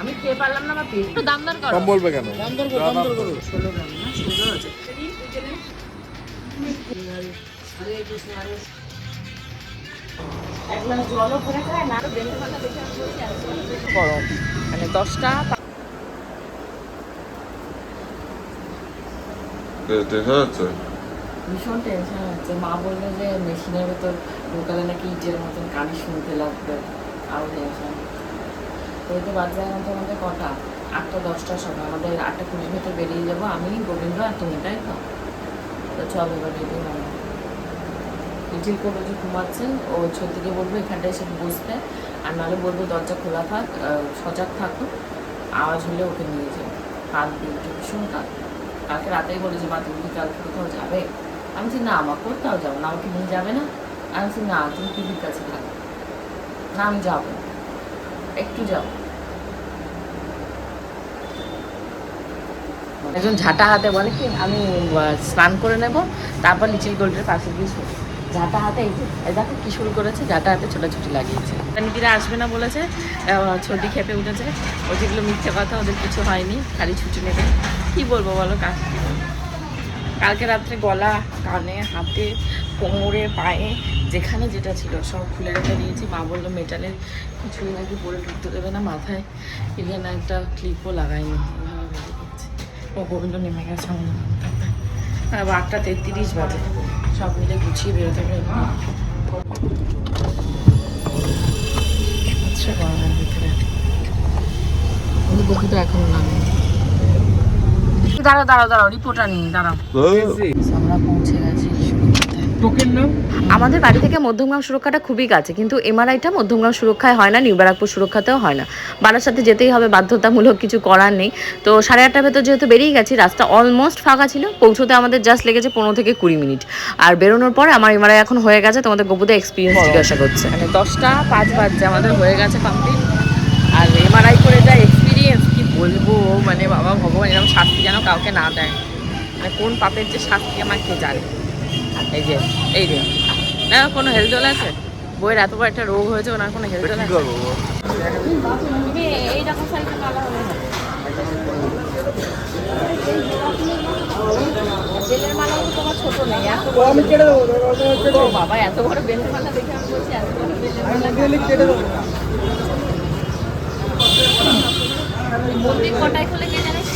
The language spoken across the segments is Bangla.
আমি খেয়ে পারলাম না আমার পেট একটু দাম দর করো কম বলবে কেন ষোলো গ্রাম না? সুন্দর আছে। হরে কৃষ্ণ হরে এক গ্লাস জলও করে খায় না আমি বলছি আর গরম মানে দশটা টেনশন হচ্ছে ভীষণ টেনশন হচ্ছে মা বলল যে, মেশিনের ভেতর ঢোকালে নাকি ইটের মতন কালি শুনতে লাগবে। আরও টেনশন ওই তো বাজে এখন তো আমাদের কটা আটটা দশটার সময় আমাদের আটটা কুড়ির ভেতর বেরিয়ে যাব আমি, গোবিন্দ আর তুমি, তাই তো? তো চল এবার রেডি হবে মিছিল করব যে ঘুমাচ্ছে ও ছতিকে বলব এখানটায় এসে বসতে। আর নাহলে বলব দরজা খোলা থাক সজাগ থাকুক। আওয়াজ হলে ওকে নিয়ে যাও। কাঁদবে একটু ভীষণ কাঁদবে কালকে রাতেই বলেছে, মা, তুমি কি কালকে কোথাও যাবে? আমি বলছি না, মা, কোথাও যাব না, আমাকে নিয়ে যাবে না? আমি বলছি, না, তুমি টিভির কাছে থাকো। না, আমি যাব একটু যাব একজন ঝাঁটা হাতে বলে কি, আমি স্নান করে নেব, তারপর লিচিল গোল্ডের পাশে গিয়ে ঝাঁটা হাতে এই দেখো কি শুরু করেছে, ঝাঁটা হাতে ছোটাছুটি লাগিয়েছে। নিকিরা আসবে না বলেছে ছটি খেপে উঠেছে। ও যেগুলো মিথ্যে কথা, ওদের কিছু হয়নি, খালি ছুটি নেবে। কি বলব বলো কাজ? কালকে রাত্রে গলা, কানে, হাতে, কোমরে, পায়ে, যেখানে যেটা ছিল সব খুলে রেখে দিয়েছি। মা বলল, মেটালের কিছুই নাকি পরে ঢুকতে দেবে না মাথায়। এখানে একটা ক্লিপও লাগাইনি। ও গোবিন্দ নেমে গেছে আমাদের আটটা তেত্রিশ বাজে। সব মিলে গুছিয়ে বেরোতে হবে। আচ্ছা গরমের ভিতরে। ওই বকি তো এখনও নামে। দাঁড়াও দাঁড়াও দাঁড়াও রিপোর্টার নিই দাঁড়াও। আমরা পৌঁছে গেছি আমাদের বাড়ি থেকে মধ্যমগ্রাম সুরক্ষাটা খুবই কাছে কিন্তু এমআরআইটা মধ্যমগ্রাম সুরক্ষায় হয় না নিউ ব্যারাকপুর সুরক্ষাতেও হয় না। বারার সাথে যেতেই হবে বাধ্যতামূলক কিছু করার নেই। তো সাড়ে আটটার ভেতর যেহেতু বেরিয়ে গেছি রাস্তা অলমোস্ট ফাঁকা ছিল পৌঁছতে আমাদের জাস্ট লেগেছে পনেরো থেকে কুড়ি মিনিট। আর বেরোনোর পরে আমার এমআরআই এখন হয়ে গেছে তোমাদের গবুদে এক্সপিরিয়েন্স জিজ্ঞাসা করছে। মানে দশটা পাঁচ বাজছে আমাদের হয়ে গেছে কমপ্লিট আর এমআরআই করে যা এক্সপিরিয়েন্স কি বলব মানে বাবা ভগবান এরকম শাস্তি যেন কাউকে না দেয়। মানে কোন পাপের যে শাস্তি আমার কে জানে? এই যে এই যে। না কোনো হেলথ জল আছে? বইয়ের এত বড় একটা রোগ হয়েছে ওনার কোনো হেলথ জল আছে? এইরকম দেবো বাবা এত বড় বেলের দেখে আমি বলছি এত বড় বেলের আমি মালা দিলে কেটে দেবো। মন্দির কটায় খুলে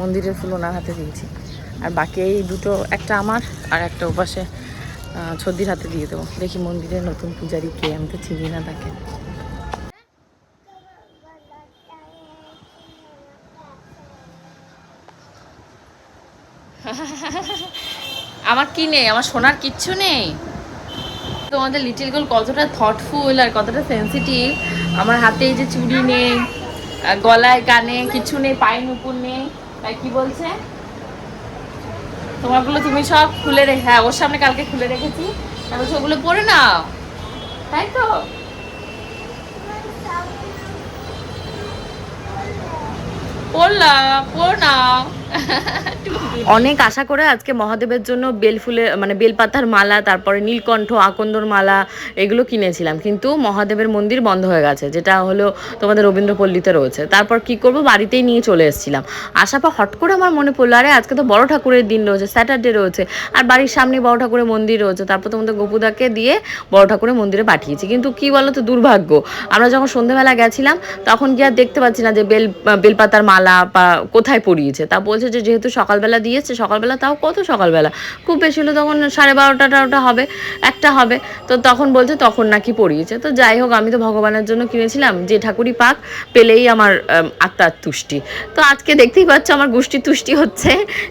মন্দিরের ফুল ওনার হাতে দিয়েছি। আর বাকি এই দুটো, একটা আমার আর একটা ওপাশে ছদ্দির হাতে দিয়ে দেবো। দেখি মন্দিরের নতুন পূজারি কে, আমি তো চিনি না তাকে। আমার কি নেই? আমার সোনার কিচ্ছু নেই। তোমাদের লিটিল গোল কতটা থটফুল আর কতটা সেন্সিটিভ আমার হাতে এই যে চুড়ি নেই গলায় কানে কিছু নেই, পায়ে নুপুর নেই। তাই কি বলছে? তোমারগুলো তুমি সব খুলে রে হ্যাঁ ওর সামনে কালকে খুলে রেখেছি। তারপর ওগুলো পরে নাও। তাই তো। পড়লাম, পড় নাও। অনেক আশা করে আজকে মহাদেবের জন্য বেল ফুলের মানে বেলপাতার মালা, তারপরে নীলকণ্ঠ, আকন্দর মালা, এগুলো কিনেছিলাম। কিন্তু মহাদেবের মন্দির বন্ধ হয়ে গেছে, যেটা হলো তোমাদের রবীন্দ্রপল্লীতে রয়েছে। তারপর কি করব? বাড়িতেই নিয়ে চলে এসেছিলাম। আসার পর হট করে আমার মনে পড়ল, আরে আজকে তো বড় ঠাকুরের দিন রয়েছে, স্যাটারডে রয়েছে, আর বাড়ির সামনে বড় ঠাকুরের মন্দির রয়েছে, তারপর তোমাদের গোপুদাকে দিয়ে বড় ঠাকুরের মন্দিরে পাঠিয়েছি। কিন্তু কি বলো তো দুর্ভাগ্য, আমরা যখন সন্ধ্যেবেলা গেছিলাম, তখন কি আর দেখতে পাচ্ছি না যে বেল, বেলপাতার মালা বা কোথায় পরিয়েছে তা বলছে যে যেহেতু সকালবেলা দিয়েছে, সকালবেলা তাও কত সকালবেলা? খুব বেশি হলো তখন সাড়ে বারোটা টারোটা হবে, একটা হবে। তো তখন বলছে তখন নাকি পড়িয়েছে। তো যাই হোক, আমি তো ভগবানের জন্য কিনেছিলাম, যে ঠাকুরই পাক, পেলেই আমার আত্মার তুষ্টি। তো আজকে দেখতেই পাচ্ছ আমার গোষ্ঠী তুষ্টি হচ্ছে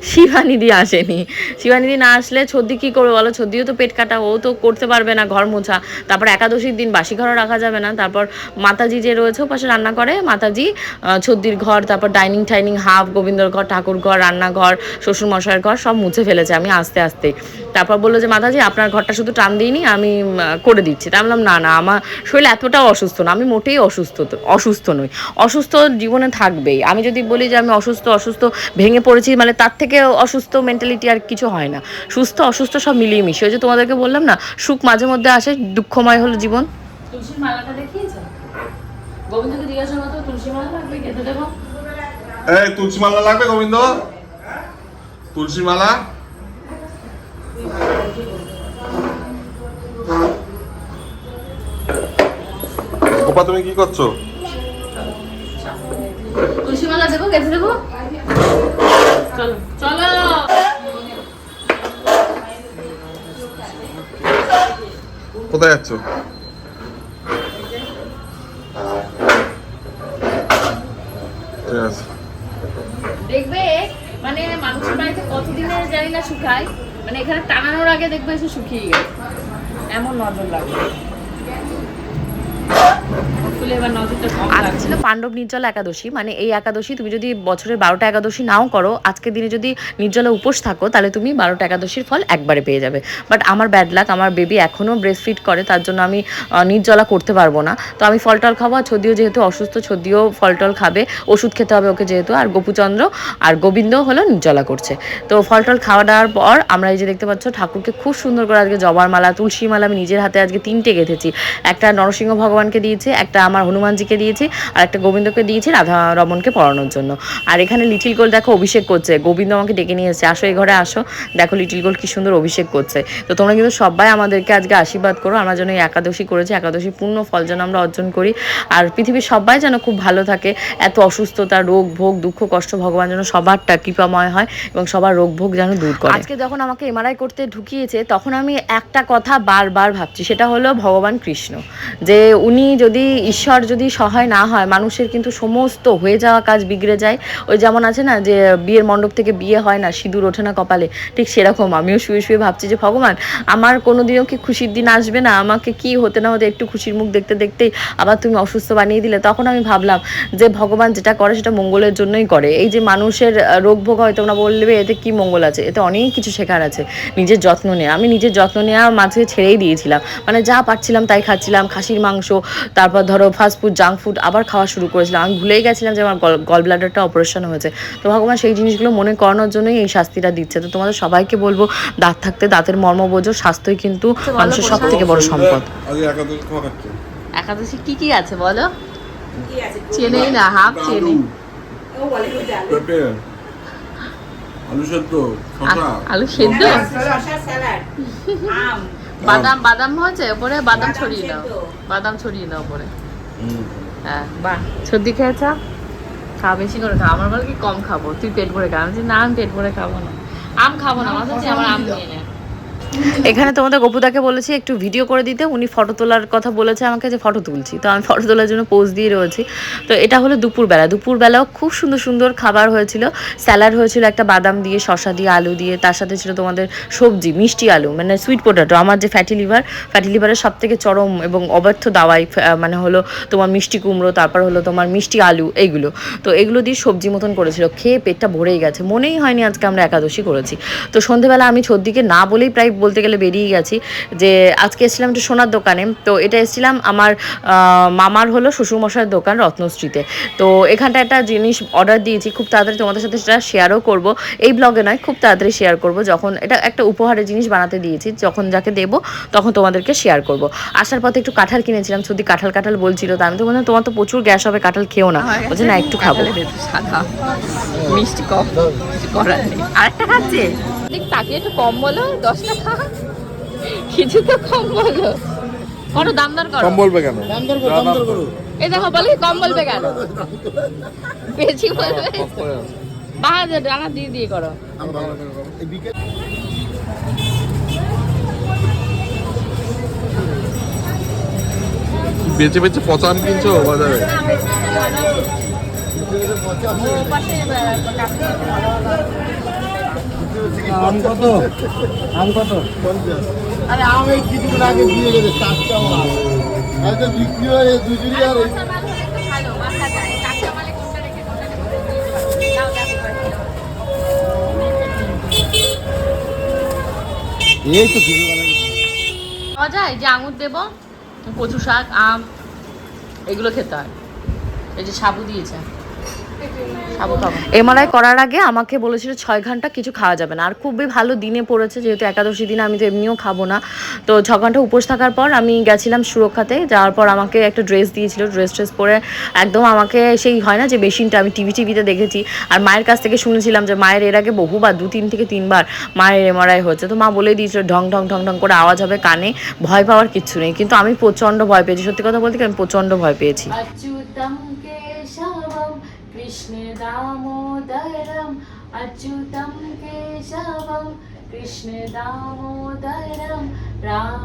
শিবানিধি আসেনি। শিবানিধি না আসলে ছদ্দি কী করবে বলো? ছদ্দিও তো পেট কাটা, ও তো করতে পারবে না ঘর মোছা। তারপর একাদশীর দিন বাসি ঘরও রাখা যাবে না। তারপর মাতাজি যে রয়েছে পাশে রান্না করে। মাতাজি ছদ্দির ঘর, তারপর ডাইনিং টাইনিং হাফ গোবিন্দর ঘর, ঠাকুর ঘর, রান্নাঘর শ্বশুর মশাইয়ের ঘর সব মুছে ফেলেছে আমি আস্তে আস্তে। তারপর বলল যে, মাতাজি, আপনার ঘরটা শুধু টান দিইনি, আমি করে দিচ্ছি। তা বললাম, না না, আমার শরীর এতটাও অসুস্থ না, আমি মোটেই অসুস্থ অসুস্থ নই। অসুস্থ জীবনে থাকবেই। আমি যদি বলি যে, আমি অসুস্থ অসুস্থ, ভেঙে পড়েছি মানে তার থেকে অসুস্থ মেন্টালিটি আর কিছু হয় না। সুস্থ, অসুস্থ সব মিলিয়ে মিশিয়ে। ওই যে তোমাদেরকে বললাম না, সুখ মাঝে মধ্যে আসে, দুঃখময় হলো জীবন। তুলসীর মালাটা দেখিয়েছো? গোবিন্দকে জিজ্ঞাসা করতো তুলসী মালা লাগবে খেতে দেবো। এই তুলসী মালা লাগবে গোবিন্দ? তুলসী মালা গোপা তুমি কি করছ? তুলসী মালা দেবো খেতে দেবো? চলো চলো। কোথায় যাচ্ছ? ঠিক আছে। দেখবে মানে মানুষের বাড়িতে কতদিনের জানি না শুকায় মানে এখানে টানানোর আগে দেখবে এসে শুকিয়ে গেছে। এমন নজর লাগবে। ছিল পাণ্ডব নির্জলা একাদশী মানে এই একাদশী তুমি যদি বছরের বারোটা একাদশী নাও করো আজকের দিনে যদি নির্জলা উপোস থাকো তাহলে তুমি বারোটা একাদশীর ফল একবারে পেয়ে যাবে। বাট আমার ব্যাড লাক আমার বেবি এখনও ব্রেস্ট ফিট করে তার জন্য আমি নির্জলা করতে পারব না। তো আমি ফল টল খাব আর ছদিও যেহেতু অসুস্থ ছদিও ফল টল খাবে ওষুধ খেতে হবে ওকে যেহেতু আর গোপুচন্দ্র আর গোবিন্দ হলো নির্জলা করছে। তো ফল টল খাওয়া দাওয়ার পর আমরা এই যে দেখতে পাচ্ছ ঠাকুরকে খুব সুন্দর করে আজকে জবার মালা তুলসী মালা আমি নিজের হাতে আজকে তিনটে গেঁথেছি। একটা নরসিংহ ভগবানকে দিয়েছি, একটা আমার হনুমানজিকে দিয়েছি আর একটা গোবিন্দকে দিয়েছি রাধা রমনকে পড়ানোর জন্য। আর এখানে লিটিল গোল দেখো অভিষেক করছে, গোবিন্দ আমাকে ডেকে নিয়ে এসেছে, আসো এই ঘরে আসো। দেখো লিটিল গোল কি সুন্দর অভিষেক করছে। তো তোমরা কিন্তু সবাই আমাদেরকে আজকে আশীর্বাদ করো, আমরা যেন এই একাদশী করেছি একাদশী পূর্ণ ফল যেন আমরা অর্জন করি। আর পৃথিবীর সবাই যেন খুব ভালো থাকে, এত অসুস্থতা, রোগ, ভোগ, দুঃখ, কষ্ট, ভগবান যেন সবারটা কৃপাময় হয় এবং সবার রোগ, ভোগ যেন দূর করে। আজকে যখন আমাকে এমআরআই করতে ঢুকিয়েছে, তখন আমি একটা কথা বারবার ভাবছি, সেটা হলো ভগবান কৃষ্ণ। যে উনি যদি ঈশ্বর যদি সহায় না হয়, মানুষের কিন্তু সমস্ত হয়ে যাওয়া কাজ বিগড়ে যায়। ওই যেমন আছে না, যে বিয়ের মণ্ডপ থেকে বিয়ে হয় না, সিঁদুর ওঠে না কপালে, ঠিক সেরকম। আমিও শুয়ে শুয়ে ভাবছি যে, ভগবান, আমার কোনোদিনও কি খুশির দিন আসবে না? আমাকে কি হতে না হতে একটু খুশির মুখ দেখতে দেখতেই আবার তুমি অসুস্থ বানিয়ে দিলে। তখন আমি ভাবলাম যে, ভগবান যেটা করে সেটা মঙ্গলের জন্যই করে। এই যে মানুষের রোগ ভোগ হয়, তোমরা বলবে, এতে কি মঙ্গল আছে? এতে অনেক কিছু শেখার আছে, নিজের যত্ন নেওয়া আমি নিজের যত্ন নেওয়া মাঝে ছেড়েই দিয়েছিলাম। মানে যা পাচ্ছিলাম তাই খাচ্ছিলাম, খাসির মাংস তারপর ধরো ফাস্ট ফুড জাঙ্ক ফুড আবার খাওয়া শুরু করেছিলাম। আমি ভুলেই গেছিলাম যে আমার গল ব্লাডারটা অপারেশন হয়েছে। তো ভগবান সেই জিনিসগুলো মনে করানোর জন্যই এই শাস্তিটা দিচ্ছে। তো তোমাদের সবাইকে বলব দাঁত থাকতে দাঁতের মর্ম বোঝো স্বাস্থ্যই কিন্তু মানুষের সব থেকে বড় সম্পদ। একাদশী কি কি আছে বলো? চেনেই না হাফ চেনে আলু সেদ্ধ আলু সেদ্ধ? শসা আম। বাদাম বাদাম হয়েছে? ওপরে বাদাম ছড়িয়ে দাও। বাদাম ছড়িয়ে দাও ওপরে। হ্যাঁ। বাহ, সর্দি খেয়েছ? খা বেশি করে খা আমার বলে কি কম খাব? তুই পেট ভরে খা। আমি না, আমি পেট ভরে খাব না। আম খাব না। আমার হচ্ছে আমার আম নিয়ে নে। এখানে তোমাদের গপুদাকে বলেছি একটু ভিডিও করে দিতে। উনি ফটো তোলার কথা বলেছে আমাকে যে ফটো তুলছি। তো আমি ফটো তোলার জন্য পোজ দিয়ে রয়েছি। তো এটা হলো দুপুরবেলা। দুপুরবেলাও খুব সুন্দর সুন্দর খাবার হয়েছিল। স্যালাড হয়েছিল একটা বাদাম দিয়ে, শসা দিয়ে, আলু দিয়ে। তার সাথে ছিল তোমাদের সবজি, মিষ্টি আলু মানে সুইট পোটাটো আমার যে ফ্যাটি লিভার ফ্যাটি লিভারের সব থেকে চরম এবং অব্যর্থ দাওয়াই মানে হলো তোমার মিষ্টি কুমড়ো, তারপর হলো তোমার মিষ্টি আলু, এইগুলো। তো এগুলো দিয়ে সবজি মতন করেছিল। খেয়ে পেটটা ভরেই গেছে। মনেই হয়নি আজকে আমরা একাদশী করেছি। তো সন্ধেবেলা আমি ছদ্দিকে না বলেই প্রায় বলতে গেলে বেরিয়ে গেছি যে আজকে এসেছিলাম একটু সোনার দোকানে। তো এটা এসেছিলাম আমার মামার হলো শ্বশুরমশাইয়ের দোকান রত্নশ্রীতে। তো এখানটা একটা জিনিস অর্ডার দিয়েছি খুব তাড়াতাড়ি তোমাদের সাথে সেটা শেয়ারও করব। এই ব্লগে নয় খুব তাড়াতাড়ি শেয়ার করব যখন এটা একটা উপহারের জিনিস বানাতে দিয়েছি যখন যাকে দেব তখন তোমাদেরকে শেয়ার করব। আসার পথে একটু কাঁঠাল কিনেছিলাম যদি কাঁঠাল কাঁঠাল বলছিল তো আমি তো বললাম তোমার তো প্রচুর গ্যাস হবে কাঁঠাল খেও না। বলছে না একটু খাব। সাদা মিষ্টি কম কিছু করার নেই। আরেকটা খাচ্ছে তাকে একটু কম বলো দশ টাকা কিছু তো কম বলো। কত দাম দর করো। কম বলবে কেন? দাম দর করো, দাম দর করো। এই দেখো বলে কম বলবে কেন? বেশি বলবে। বাঁ ডানা দিয়ে দিয়ে করো। বেঁচে বেঁচে পচা আম কিনছো বাজারে? আম কত? আম কত? আরে আমি কিছুদিন আগে দিয়ে গেছে চারটা মাল হয়তো বিক্রি হয়ে দুজনই আর এই- এই তো কিছু পাওয়া যায় যে আঙুর দেবো কচু শাক আম এগুলো খেতে হয়। এই যে সাবু দিয়েছে। এমআরআই করার আগে আমাকে বলেছিল ছয় ঘণ্টা কিছু খাওয়া যাবে না। আর খুবই ভালো দিনে পড়েছে যেহেতু একাদশী দিনে আমি তো এমনিও খাব না। তো ছ ঘণ্টা উপোস থাকার পর আমি গেছিলাম সুরক্ষাতে। যাওয়ার পর আমাকে একটা ড্রেস দিয়েছিল ড্রেস ট্রেস পরে একদম আমাকে সেই হয় না যে বেশিনটা আমি টিভি টিভিতে দেখেছি। আর মায়ের কাছ থেকে শুনেছিলাম যে মায়ের এর আগে বহুবার দু তিন থেকে তিনবার মায়ের এমআরআই হচ্ছে। তো মা বলে দিয়েছিল ঢং ঢং ঢং ঢং করে আওয়াজ হবে কানে ভয় পাওয়ার কিচ্ছু নেই। কিন্তু আমি প্রচণ্ড ভয় পেয়েছি। সত্যি কথা বলতে আমি প্রচণ্ড ভয় পেয়েছি। अच्युतं केशवं कृष्णदामोदरम् রাম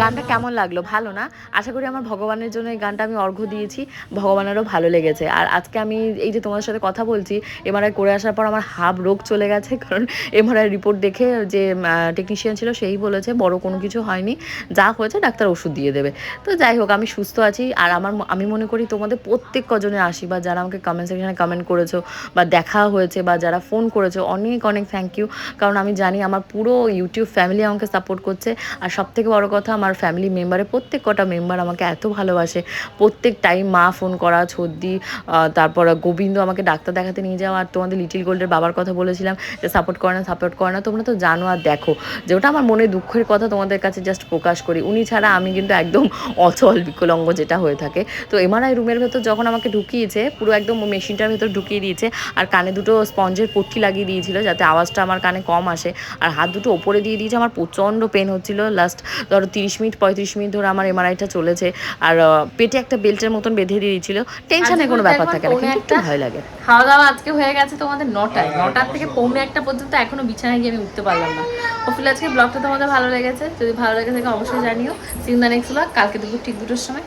গানটা কেমন লাগল? ভালো না? আশা করি আমার ভগবানের জন্য এই গানটা আমি অর্ঘ্য দিয়েছি। ভগবানেরও ভালো লেগেছে। আর আজকে আমি এই যে তোমার সাথে কথা বলছি, এমআরআই করে আসার পর আমার হাব রোগ চলে গেছে, কারণ এমআরআই রিপোর্ট দেখে যে টেকনিশিয়ান ছিল, সেই বলেছে, বড় কোনো কিছু হয়নি। যা হয়েছে, ডাক্তার ওষুধ দিয়ে দেবে। তো যাই হোক, আমি সুস্থ আছি। আর আমার, আমি মনে করি তোমাদের প্রত্যেক কজনের আশীর্বাদ, যারা আমাকে কমেন্ট সেকশানে কমেন্ট করেছ বা দেখা হয়েছে বা যারা ফোন করেছ, অনেক অনেক থ্যাংক ইউ কারণ আমি জানি আমার পুরো ইউটিউব ফ্যামিলি আমাকে সাপোর্ট করছে। আর সব থেকে বড় কথা, আমার ফ্যামিলি মেম্বারের প্রত্যেক কটা মেম্বার আমাকে এত ভালোবাসে। প্রত্যেক টাইম মা ফোন করা, ছদ্দি তারপর গোবিন্দ আমাকে ডাক্তার দেখাতে নিয়ে যাওয়া। আর তোমাদের লিটিল গোল্ডের বাবার কথা বলেছিলাম যে সাপোর্ট করে না সাপোর্ট করে না। তোমরা তো জানো আর দেখো। যে ওটা আমার মনে দুঃখের কথা তোমাদের কাছে জাস্ট প্রকাশ করি। উনি ছাড়া আমি কিন্তু একদম অচল, বিকলাঙ্গ যেটা হয়ে থাকে। তো এমআরআই রুমের ভেতর যখন আমাকে ঢুকিয়েছে, পুরো একদম মেশিনটার ভেতর ঢুকিয়ে দিয়েছে, আর কানে দুটো স্পঞ্জের পট্টি লাগিয়ে দিয়েছিল, যাতে আওয়াজটা আমার কানে কম আসে। আর হাত দুটো ওপরে দিয়ে দিয়েছে আমার প্রচণ্ড পেন হচ্ছিল। লাস্ট ধরো তিরিশ মিনিট পঁয়ত্রিশ মিনিট ধরে আমার এমআরআইটা চলেছে। আর পেটে একটা বেল্টের মতন বেঁধে দিয়ে দিয়েছিল টেনশনের কোনো ব্যাপার থাকে না কিন্তু একটু ভয় লাগে। খাওয়া দাওয়া আজকে হয়ে গেছে তোমাদের নটায়। নটার থেকে পৌনে একটা পর্যন্ত এখনও বিছানায় গিয়ে আমি উঠতে পারলাম না। হোপফুলি আজকে ব্লগটা তোমাদের ভালো লেগেছে। যদি ভালো লেগে থাকে অবশ্যই জানিও। সিন দ্য নেক্সট ব্লগ কালকে দুপুর ঠিক দুটোর সময়।